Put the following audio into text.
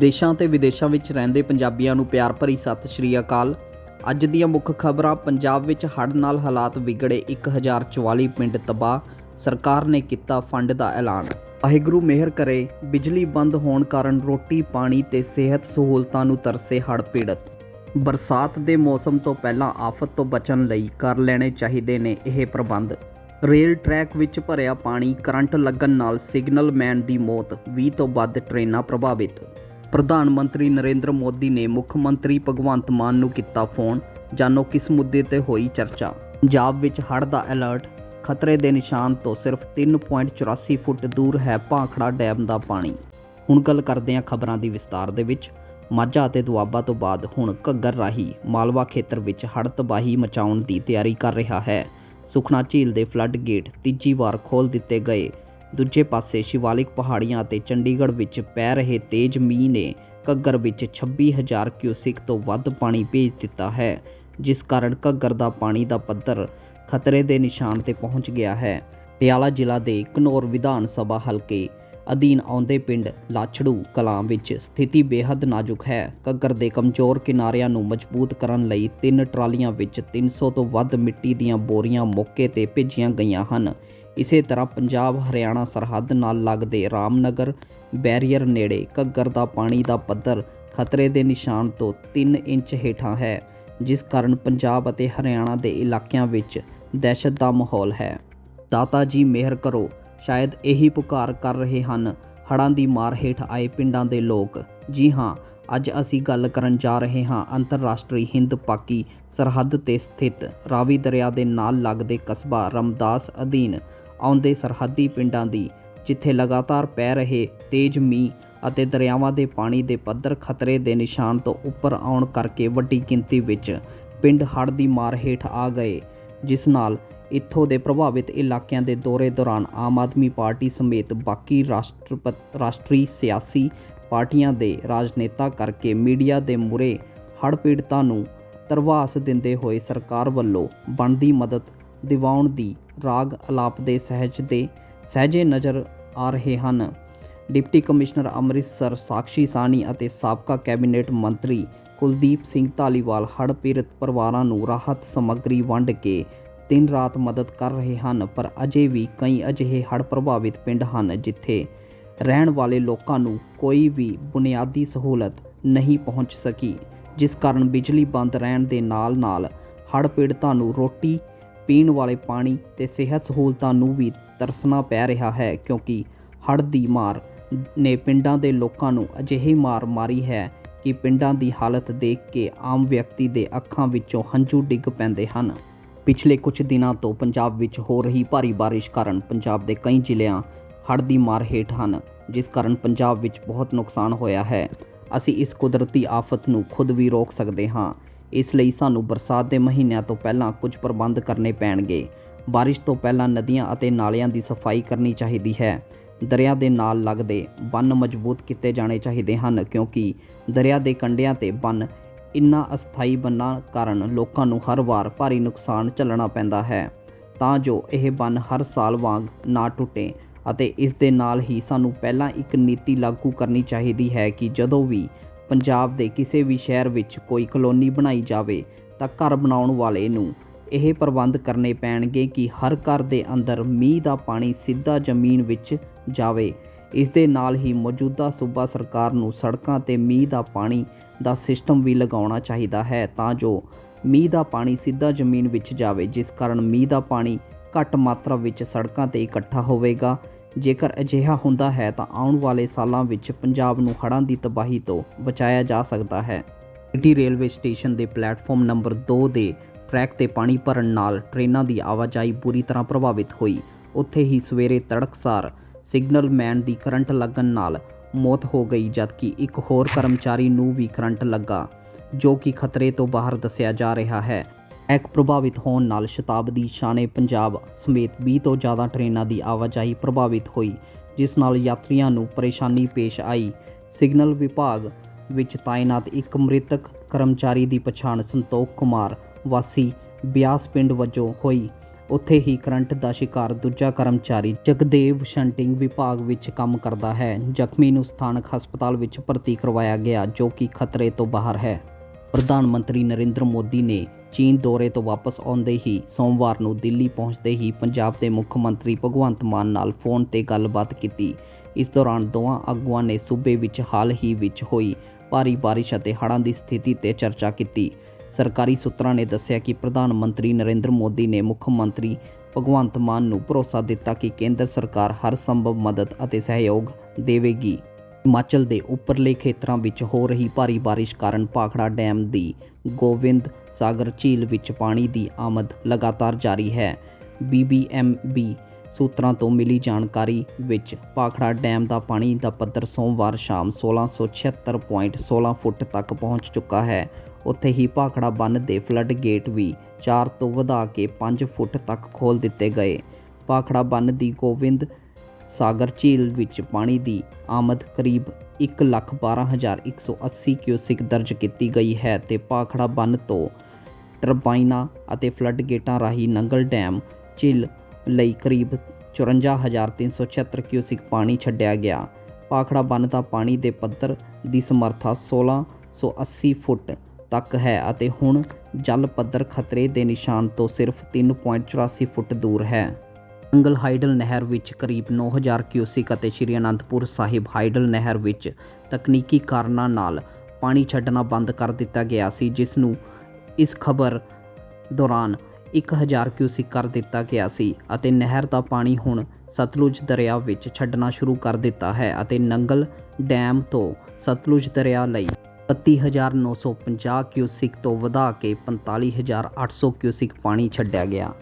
ਦੇਸ਼ਾਂ ਤੇ ਵਿਦੇਸ਼ਾਂ ਵਿੱਚ ਰਹਿੰਦੇ ਪੰਜਾਬੀਆਂ ਨੂੰ ਪਿਆਰ ਭਰੀ ਸਤਿ ਸ਼੍ਰੀ ਅਕਾਲ। ਅੱਜ ਦੀਆਂ ਮੁੱਖ ਖਬਰਾਂ, ਪੰਜਾਬ ਵਿੱਚ ਹੜ੍ਹ ਨਾਲ ਹਾਲਾਤ ਵਿਗੜੇ 1044 ਪਿੰਡ ਤਬਾਹ, ਸਰਕਾਰ ਨੇ ਕੀਤਾ ਫੰਡ ਦਾ ਐਲਾਨ। ਵਾਹਿਗੁਰੂ ਮਿਹਰ ਕਰੇ, ਬਿਜਲੀ ਬੰਦ ਹੋਣ ਕਾਰਨ ਰੋਟੀ, ਪਾਣੀ ਤੇ ਸਿਹਤ ਸਹੂਲਤਾਂ ਨੂੰ ਤਰਸੇ ਹੜ੍ਹ ਪੀੜਤ। ਬਰਸਾਤ ਦੇ ਮੌਸਮ ਤੋਂ ਪਹਿਲਾਂ ਆਫਤ ਤੋਂ ਬਚਣ ਲਈ ਕਰ ਲੈਣੇ ਚਾਹੀਦੇ ਨੇ ਇਹ ਪ੍ਰਬੰਧ। ਰੇਲ ਟਰੈਕ ਵਿੱਚ ਭਰਿਆ ਪਾਣੀ, ਕਰੰਟ ਲੱਗਣ ਨਾਲ ਸਿਗਨਲ ਮੈਨ ਦੀ ਮੌਤ 20 ਤੋਂ ਵੱਧ ਟ੍ਰੇਨਾਂ ਪ੍ਰਭਾਵਿਤ। ਪ੍ਰਧਾਨ ਮੰਤਰੀ ਨਰਿੰਦਰ ਮੋਦੀ ਨੇ ਮੁੱਖ ਮੰਤਰੀ ਭਗਵੰਤ ਮਾਨ ਨੂੰ ਕੀਤਾ ਫੋਨ, ਜਾਣੋ ਕਿਸ ਮੁੱਦੇ ਤੇ ਹੋਈ ਚਰਚਾ। ਪੰਜਾਬ ਵਿੱਚ ਹੜ੍ਹ ਦਾ ਅਲਰਟ ਖਤਰੇ ਦੇ ਨਿਸ਼ਾਨ ਤੋਂ ਸਿਰਫ 3.84 ਫੁੱਟ ਦੂਰ ਹੈ ਭਾਖੜਾ ਡੈਮ ਦਾ ਪਾਣੀ। ਹੁਣ ਗੱਲ ਕਰਦੇ ਹਾਂ ਖਬਰਾਂ ਦੀ ਵਿਸਤਾਰ ਦੇ ਵਿੱਚ। ਮਾਝਾ ਅਤੇ ਦੁਆਬਾ ਤੋਂ ਬਾਅਦ ਹੁਣ ਘੱਗਰ ਰਾਹੀਂ ਮਾਲਵਾ ਖੇਤਰ ਵਿੱਚ ਹੜ੍ਹ ਤਬਾਹੀ ਮਚਾਉਣ ਦੀ ਤਿਆਰੀ ਕਰ ਰਿਹਾ ਹੈ। ਸੁਖਨਾ ਝੀਲ ਦੇ ਫਲੱਡ ਗੇਟ ਤੀਜੀ ਵਾਰ ਖੋਲ ਦਿੱਤੇ ਗਏ। ਦੂਜੇ ਪਾਸੇ ਸ਼ਿਵਾਲਿਕ ਪਹਾੜੀਆਂ ਅਤੇ ਚੰਡੀਗੜ੍ਹ ਵਿੱਚ ਪੈ ਰਹੇ ਤੇਜ਼ ਮੀਂਹ ਨੇ ਘੱਗਰ ਵਿੱਚ 26000 ਕਿਊਸਿਕ ਤੋਂ ਵੱਧ ਪਾਣੀ ਭੇਜ ਦਿੱਤਾ ਹੈ, ਜਿਸ ਕਾਰਨ ਘੱਗਰ ਦਾ ਪਾਣੀ ਦਾ ਪੱਧਰ ਖਤਰੇ ਦੇ ਨਿਸ਼ਾਨ ਤੇ ਪਹੁੰਚ ਗਿਆ ਹੈ। ਪਟਿਆਲਾ ਜ਼ਿਲ੍ਹਾ ਦੇ ਘਨੌਰ ਵਿਧਾਨ ਸਭਾ ਹਲਕੇ ਅਧੀਨ ਆਉਂਦੇ ਪਿੰਡ ਲਾਛੜੂ ਕਲਾਂ ਵਿੱਚ ਸਥਿਤੀ ਬੇहद ਨਾਜ਼ੁਕ ਹੈ। ਘੱਗਰ ਦੇ ਕਮਜ਼ੋਰ ਕਿਨਾਰਿਆਂ ਨੂੰ ਮਜ਼ਬੂਤ ਕਰਨ ਲਈ ਤਿੰਨ ਟਰਾਲੀਆਂ ਵਿੱਚ 300 ਤੋਂ ਵੱਧ ਮਿੱਟੀ ਦੀਆਂ ਬੋਰੀਆਂ ਮੌਕੇ ਤੇ ਭੇਜੀਆਂ ਗਈਆਂ ਹਨ। ਇਸੇ ਤਰ੍ਹਾਂ ਪੰਜਾਬ, ਹਰਿਆਣਾ, ਸਰਹੱਦ ਨਾਲ ਲੱਗਦੇ ਰਾਮਨਗਰ ਬੈਰੀਅਰ ਨੇੜੇ ਘੱਗਰ ਦਾ ਪਾਣੀ ਦਾ ਪੱਧਰ ਖਤਰੇ ਦੇ ਨਿਸ਼ਾਨ ਤੋਂ 3 ਇੰਚ ਹੇਠਾਂ ਹੈ, ਜਿਸ ਕਾਰਨ ਪੰਜਾਬ ਅਤੇ ਹਰਿਆਣਾ ਦੇ ਇਲਾਕਿਆਂ ਵਿੱਚ ਦਹਿਸ਼ਤ ਦਾ ਮਾਹੌਲ ਹੈ। ਦਾਤਾ ਜੀ ਮਿਹਰ ਕਰੋ, ਸ਼ਾਇਦ ਇਹੀ ਪੁਕਾਰ ਕਰ ਰਹੇ ਹਨ। ਹੜ੍ਹਾਂ ਦੀ ਮਾਰ ਹੇਠ ਆਏ ਪਿੰਡਾਂ ਦੇ ਲੋਕ, ਜੀ ਹਾਂ, ਅੱਜ ਅਸੀਂ ਗੱਲ ਕਰਨ ਜਾ ਰਹੇ ਹਾਂ ਅੰਤਰਰਾਸ਼ਟਰੀ ਹਿੰਦ ਪਾਕੀ ਸਰਹੱਦ ਤੇ ਸਥਿਤ ਰਾਵੀ ਦਰਿਆ ਦੇ ਨਾਲ ਲੱਗਦੇ ਕਸਬਾ ਰਮਦਾਸ ਅਧੀਨ ਆਉਂਦੇ ਸਰਹੱਦੀ ਪਿੰਡਾਂ ਦੀ, ਜਿੱਥੇ ਲਗਾਤਾਰ ਪੈ ਰਹੇ ਤੇਜ਼ ਮੀਂਹ ਅਤੇ ਦਰਿਆਵਾਂ ਦੇ ਪਾਣੀ ਦੇ ਪੱਧਰ ਖਤਰੇ ਦੇ ਨਿਸ਼ਾਨ ਤੋਂ ਉੱਪਰ ਆਉਣ ਕਰਕੇ ਵੱਡੀ ਗਿਣਤੀ ਵਿੱਚ ਪਿੰਡ ਹੜ੍ਹ ਦੀ ਮਾਰ ਹੇਠ ਆ ਗਏ, ਜਿਸ ਨਾਲ ਇੱਥੋਂ ਦੇ ਪ੍ਰਭਾਵਿਤ ਇਲਾਕਿਆਂ ਦੇ ਦੌਰੇ ਦੌਰਾਨ ਆਮ ਆਦਮੀ ਪਾਰਟੀ ਸਮੇਤ ਬਾਕੀ ਰਾਸ਼ਟਰਪਤ ਰਾਸ਼ਟਰੀ ਸਿਆਸੀ ਪਾਰਟੀਆਂ ਦੇ ਰਾਜਨੇਤਾ ਕਰਕੇ ਮੀਡੀਆ ਦੇ ਮੂਹਰੇ ਹੜ੍ਹ ਪੀੜਤਾਂ ਨੂੰ ਤਰਵਾਸ ਦਿੰਦੇ ਹੋਏ ਸਰਕਾਰ ਵੱਲੋਂ ਬਣਦੀ ਮਦਦ ਦਿਵਾਉਣ ਦੀ ਰਾਗ ਅਲਾਪ ਦੇ ਸਹਿਜ ਦੇ ਸਹਿਜੇ ਨਜ਼ਰ ਆ ਰਹੇ ਹਨ। ਡਿਪਟੀ ਕਮਿਸ਼ਨਰ ਅੰਮ੍ਰਿਤਸਰ ਸਾਕਸ਼ੀ ਸਾਨੀ ਅਤੇ ਸਾਬਕਾ ਕੈਬਨਿਟ ਮੰਤਰੀ ਕੁਲਦੀਪ ਸਿੰਘ ਧਾਲੀਵਾਲ ਹੜ੍ਹ ਪੀੜਤ ਪਰਿਵਾਰਾਂ ਨੂੰ ਰਾਹਤ ਸਮੱਗਰੀ ਵੰਡ ਕੇ ਦਿਨ ਰਾਤ ਮਦਦ ਕਰ ਰਹੇ ਹਨ, ਪਰ ਅਜੇ ਵੀ ਕਈ ਅਜਿਹੇ ਹੜ੍ਹ ਪ੍ਰਭਾਵਿਤ ਪਿੰਡ ਹਨ ਜਿੱਥੇ ਰਹਿਣ ਵਾਲੇ ਲੋਕਾਂ ਨੂੰ ਕੋਈ ਵੀ ਬੁਨਿਆਦੀ ਸਹੂਲਤ ਨਹੀਂ ਪਹੁੰਚ ਸਕੀ, ਜਿਸ ਕਾਰਨ ਬਿਜਲੀ ਬੰਦ ਰਹਿਣ ਦੇ ਨਾਲ-ਨਾਲ ਹੜ੍ਹ ਪੀੜਤਾਂ ਨੂੰ ਰੋਟੀ ਪੀਣ ਵਾਲੇ ਪਾਣੀ ਤੇ ਸਿਹਤ ਸਹੂਲਤਾਂ ਨੂੰ ਵੀ ਤਰਸਣਾ ਪੈ ਰਿਹਾ ਹੈ ਕਿਉਂਕਿ ਹੜ੍ਹ ਦੀ ਮਾਰ ਨੇ ਪਿੰਡਾਂ ਦੇ ਲੋਕਾਂ ਨੂੰ ਅਜਿਹੀ ਮਾਰ ਮਾਰੀ ਹੈ ਕਿ ਪਿੰਡਾਂ ਦੀ ਹਾਲਤ ਦੇਖ ਕੇ ਆਮ ਵਿਅਕਤੀ ਦੇ ਅੱਖਾਂ ਵਿੱਚੋਂ ਹੰਝੂ ਡਿੱਗ ਪੈਂਦੇ ਹਨ। ਪਿਛਲੇ ਕੁਝ ਦਿਨਾਂ ਤੋਂ ਪੰਜਾਬ ਵਿੱਚ ਹੋ ਰਹੀ ਭਾਰੀ ਬਾਰਿਸ਼ ਕਾਰਨ ਪੰਜਾਬ ਦੇ ਕਈ ਜ਼ਿਲ੍ਹਿਆਂ ਹੜ੍ਹ ਦੀ ਮਾਰ ਹੇਠ ਹਨ, ਜਿਸ ਕਾਰਨ ਪੰਜਾਬ ਵਿੱਚ ਬਹੁਤ ਨੁਕਸਾਨ ਹੋਇਆ ਹੈ। ਅਸੀਂ ਇਸ ਕੁਦਰਤੀ ਆਫਤ ਨੂੰ ਖੁਦ ਵੀ ਰੋਕ ਸਕਦੇ ਹਾਂ। ਇਸ ਲਈ ਸਾਨੂੰ ਬਰਸਾਤ ਦੇ ਮਹੀਨਿਆਂ ਤੋਂ ਪਹਿਲਾਂ ਕੁਝ ਪ੍ਰਬੰਧ ਕਰਨੇ ਪੈਣਗੇ। ਬਾਰਿਸ਼ ਤੋਂ ਪਹਿਲਾਂ ਨਦੀਆਂ ਅਤੇ ਨਾਲਿਆਂ ਦੀ ਸਫ਼ਾਈ ਕਰਨੀ ਚਾਹੀਦੀ ਹੈ। ਦਰਿਆ ਦੇ ਨਾਲ ਲੱਗਦੇ ਬੰਨ ਮਜ਼ਬੂਤ ਕੀਤੇ ਜਾਣੇ ਚਾਹੀਦੇ ਹਨ ਕਿਉਂਕਿ ਦਰਿਆ ਦੇ ਕੰਢਿਆਂ ਤੇ ਬੰਨ ਇੰਨਾ ਅਸਥਾਈ ਬੰਨਾਂ ਕਾਰਨ ਲੋਕਾਂ ਨੂੰ ਹਰ ਵਾਰ ਭਾਰੀ ਨੁਕਸਾਨ ਝੱਲਣਾ ਪੈਂਦਾ ਹੈ। ਤਾਂ ਜੋ ਇਹ ਬੰਨ ਹਰ ਸਾਲ ਵਾਂਗ ਨਾ ਟੁੱਟੇ ਅਤੇ ਇਸ ਦੇ ਨਾਲ ਹੀ ਸਾਨੂੰ ਪਹਿਲਾਂ ਇੱਕ ਨੀਤੀ ਲਾਗੂ ਕਰਨੀ ਚਾਹੀਦੀ ਹੈ ਕਿ ਜਦੋਂ ਵੀ ਪੰਜਾਬ ਦੇ ਕਿਸੇ ਵੀ ਸ਼ਹਿਰ ਵਿੱਚ ਕੋਈ ਕਲੋਨੀ ਬਣਾਈ ਜਾਵੇ ਤਾਂ ਘਰ ਬਣਾਉਣ ਵਾਲੇ ਨੂੰ ਇਹ ਪ੍ਰਬੰਧ ਕਰਨੇ ਪੈਣਗੇ ਕਿ ਹਰ ਘਰ ਦੇ ਅੰਦਰ ਮੀਂਹ ਦਾ ਪਾਣੀ ਸਿੱਧਾ ਜ਼ਮੀਨ ਵਿੱਚ ਜਾਵੇ। ਇਸ ਦੇ ਨਾਲ ਹੀ ਮੌਜੂਦਾ ਸੂਬਾ ਸਰਕਾਰ ਨੂੰ ਸੜਕਾਂ ਤੇ ਮੀਂਹ ਦਾ ਪਾਣੀ ਦਾ ਸਿਸਟਮ ਵੀ ਲਗਾਉਣਾ ਚਾਹੀਦਾ ਹੈ ਤਾਂ ਜੋ ਮੀਂਹ ਦਾ ਪਾਣੀ ਸਿੱਧਾ ਜ਼ਮੀਨ ਵਿੱਚ ਜਾਵੇ, ਜਿਸ ਕਾਰਨ ਮੀਂਹ ਦਾ ਪਾਣੀ ਘੱਟ ਮਾਤਰਾ ਵਿੱਚ ਸੜਕਾਂ ਤੇ ਇਕੱਠਾ ਹੋਵੇਗਾ। ਜੇਕਰ ਅਜਿਹਾ ਹੁੰਦਾ ਹੈ ਤਾਂ ਆਉਣ ਵਾਲੇ ਸਾਲਾਂ ਵਿੱਚ ਪੰਜਾਬ ਨੂੰ ਹੜ੍ਹਾਂ ਦੀ ਤਬਾਹੀ ਤੋਂ ਬਚਾਇਆ ਜਾ ਸਕਦਾ ਹੈ। ਸਿਟੀ ਰੇਲਵੇ ਸਟੇਸ਼ਨ ਦੇ ਪਲੇਟਫਾਰਮ ਨੰਬਰ 2 ਦੇ ਟਰੈਕ ਤੇ ਪਾਣੀ ਭਰਨ ਨਾਲ ਟ੍ਰੇਨਾਂ ਦੀ ਆਵਾਜਾਈ ਬੁਰੀ ਤਰ੍ਹਾਂ ਪ੍ਰਭਾਵਿਤ ਹੋਈ। ਉੱਥੇ ਹੀ ਸਵੇਰੇ ਤੜਕਸਾਰ ਸਿਗਨਲ ਮੈਨ ਦੀ ਕਰੰਟ ਲੱਗਣ ਨਾਲ ਮੌਤ ਹੋ ਗਈ, ਜਦਕਿ ਇੱਕ ਹੋਰ ਕਰਮਚਾਰੀ ਨੂੰ ਵੀ ਕਰੰਟ ਲੱਗਾ, ਜੋ ਕਿ ਖਤਰੇ ਤੋਂ ਬਾਹਰ ਦੱਸਿਆ ਜਾ ਰਿਹਾ ਹੈ। ਐਕ ਪ੍ਰਭਾਵਿਤ ਹੋਣ ਨਾਲ ਸ਼ਤਾਬਦੀ ਸ਼ਾਨੇ ਪੰਜਾਬ ਸਮੇਤ 20 ਤੋਂ ਜ਼ਿਆਦਾ ਟ੍ਰੇਨਾਂ ਦੀ ਆਵਾਜਾਈ ਪ੍ਰਭਾਵਿਤ ਹੋਈ, ਜਿਸ ਨਾਲ ਯਾਤਰੀਆਂ ਨੂੰ ਪਰੇਸ਼ਾਨੀ ਪੇਸ਼ ਆਈ। ਸਿਗਨਲ ਵਿਭਾਗ ਵਿੱਚ ਤਾਇਨਾਤ ਇੱਕ ਮ੍ਰਿਤਕ ਕਰਮਚਾਰੀ ਦੀ ਪਛਾਣ ਸੰਤੋਖ ਕੁਮਾਰ ਵਾਸੀ ਬਿਆਸ ਪਿੰਡ ਵਜੋਂ ਹੋਈ। ਉੱਥੇ ਹੀ ਕਰੰਟ ਦਾ ਸ਼ਿਕਾਰ ਦੂਜਾ ਕਰਮਚਾਰੀ ਜਗਦੇਵ ਸ਼ੰਟਿੰਗ ਵਿਭਾਗ ਵਿੱਚ ਕੰਮ ਕਰਦਾ ਹੈ। ਜ਼ਖਮੀ ਨੂੰ ਸਥਾਨਕ ਹਸਪਤਾਲ ਵਿੱਚ ਭਰਤੀ ਕਰਵਾਇਆ ਗਿਆ, ਜੋ ਕਿ ਖਤਰੇ ਤੋਂ ਬਾਹਰ ਹੈ। ਪ੍ਰਧਾਨ ਮੰਤਰੀ ਨਰਿੰਦਰ ਮੋਦੀ ਨੇ ਚੀਨ ਦੌਰੇ ਤੋਂ ਵਾਪਸ ਆਉਂਦੇ ਹੀ ਸੋਮਵਾਰ ਨੂੰ ਦਿੱਲੀ ਪਹੁੰਚਦੇ ਹੀ ਪੰਜਾਬ ਦੇ ਮੁੱਖ ਮੰਤਰੀ ਭਗਵੰਤ ਮਾਨ ਨਾਲ ਫੋਨ ਤੇ ਗੱਲਬਾਤ ਕੀਤੀ। ਇਸ ਦੌਰਾਨ ਦੋਵਾਂ ਆਗੂਆਂ ਨੇ ਸੂਬੇ ਵਿੱਚ ਹਾਲ ਹੀ ਵਿੱਚ ਹੋਈ ਭਾਰੀ ਬਾਰਿਸ਼ ਅਤੇ ਹੜ੍ਹਾਂ ਦੀ ਸਥਿਤੀ ਤੇ ਚਰਚਾ ਕੀਤੀ। ਸਰਕਾਰੀ ਸੂਤਰਾਂ ਨੇ ਦੱਸਿਆ ਕਿ ਪ੍ਰਧਾਨ ਮੰਤਰੀ ਨਰਿੰਦਰ ਮੋਦੀ ਨੇ ਮੁੱਖ ਮੰਤਰੀ ਭਗਵੰਤ ਮਾਨ ਨੂੰ ਭਰੋਸਾ ਦਿੱਤਾ ਕਿ ਕੇਂਦਰ ਸਰਕਾਰ ਹਰ ਸੰਭਵ ਮਦਦ ਅਤੇ ਸਹਿਯੋਗ ਦੇਵੇਗੀ। ਹਿਮਾਚਲ ਦੇ ਉੱਪਰਲੇ ਖੇਤਰਾਂ ਵਿੱਚ ਹੋ ਰਹੀ ਭਾਰੀ ਬਾਰਿਸ਼ ਕਾਰਨ ਭਾਖੜਾ ਡੈਮ ਦੀ ਗੋਬਿੰਦ ਸਾਗਰ ਝੀਲ ਵਿੱਚ ਪਾਣੀ ਦੀ ਆਮਦ ਲਗਾਤਾਰ ਜਾਰੀ ਹੈ। BBMB ਸੂਤਰਾਂ ਤੋਂ ਮਿਲੀ ਜਾਣਕਾਰੀ ਵਿੱਚ ਭਾਖੜਾ ਡੈਮ ਦਾ ਪਾਣੀ ਦਾ ਪੱਧਰ ਸੋਮਵਾਰ ਸ਼ਾਮ 1676.16 ਫੁੱਟ ਤੱਕ ਪਹੁੰਚ ਚੁੱਕਾ ਹੈ। ਉੱਥੇ ਹੀ ਭਾਖੜਾ ਬੰਨ ਦੇ ਫਲੱਡ ਗੇਟ ਵੀ 4 ਤੋਂ ਵਧਾ ਕੇ 5 ਫੁੱਟ ਤੱਕ ਖੋਲ ਦਿੱਤੇ ਗਏ। ਭਾਖੜਾ ਬੰਨ ਦੀ ਗੋਬਿੰਦ ਸਾਗਰ ਝੀਲ ਵਿੱਚ ਪਾਣੀ ਦੀ ਆਮਦ ਕਰੀਬ 112180 ਕਿਊਸਿਕ ਦਰਜ ਕੀਤੀ ਗਈ ਹੈ ਤੇ ਭਾਖੜਾ ਬੰਨ ਤੋਂ ਟਰਬਾਈਨਾਂ ਅਤੇ ਫਲੱਡ ਗੇਟਾਂ ਰਾਹੀਂ ਨੰਗਲ ਡੈਮ ਝੀਲ ਲਈ ਕਰੀਬ 54376 ਕਿਊਸਿਕ ਪਾਣੀ ਛੱਡਿਆ ਗਿਆ। ਭਾਖੜਾ ਬੰਨ ਦਾ ਪਾਣੀ ਦੇ ਪੱਧਰ ਦੀ ਸਮਰੱਥਾ 1680 ਫੁੱਟ ਤੱਕ ਹੈ ਅਤੇ ਹੁਣ ਜਲ ਪੱਧਰ ਖਤਰੇ ਦੇ ਨਿਸ਼ਾਨ ਤੋਂ ਸਿਰਫ 3.84 ਫੁੱਟ ਦੂਰ ਹੈ। ਨੰਗਲ ਹਾਈਡਲ ਨਹਿਰ ਵਿੱਚ ਕਰੀਬ 9000 ਕਿਊਸਿਕ ਅਤੇ ਸ਼੍ਰੀ ਅਨੰਦਪੁਰ ਸਾਹਿਬ ਹਾਈਡਲ ਨਹਿਰ ਵਿੱਚ ਤਕਨੀਕੀ ਕਾਰਨਾਂ ਨਾਲ ਪਾਣੀ ਛੱਡਣਾ ਬੰਦ ਕਰ ਦਿੱਤਾ ਗਿਆ ਸੀ, ਜਿਸ ਨੂੰ ਇਸ ਖਬਰ ਦੌਰਾਨ 1000 ਕਿਊਸਿਕ ਕਰ ਦਿੱਤਾ ਗਿਆ ਸੀ ਅਤੇ ਨਹਿਰ ਦਾ ਪਾਣੀ ਹੁਣ ਸਤਲੁਜ ਦਰਿਆ ਵਿੱਚ ਛੱਡਣਾ ਸ਼ੁਰੂ ਕਰ ਦਿੱਤਾ ਹੈ ਅਤੇ ਨੰਗਲ ਡੈਮ ਤੋਂ ਸਤਲੁਜ ਦਰਿਆ ਲਈ 32950 ਕਿਊਸਿਕ ਤੋਂ ਵਧਾ ਕੇ 45800 ਕਿਊਸਿਕ ਪਾਣੀ ਛੱਡਿਆ ਗਿਆ।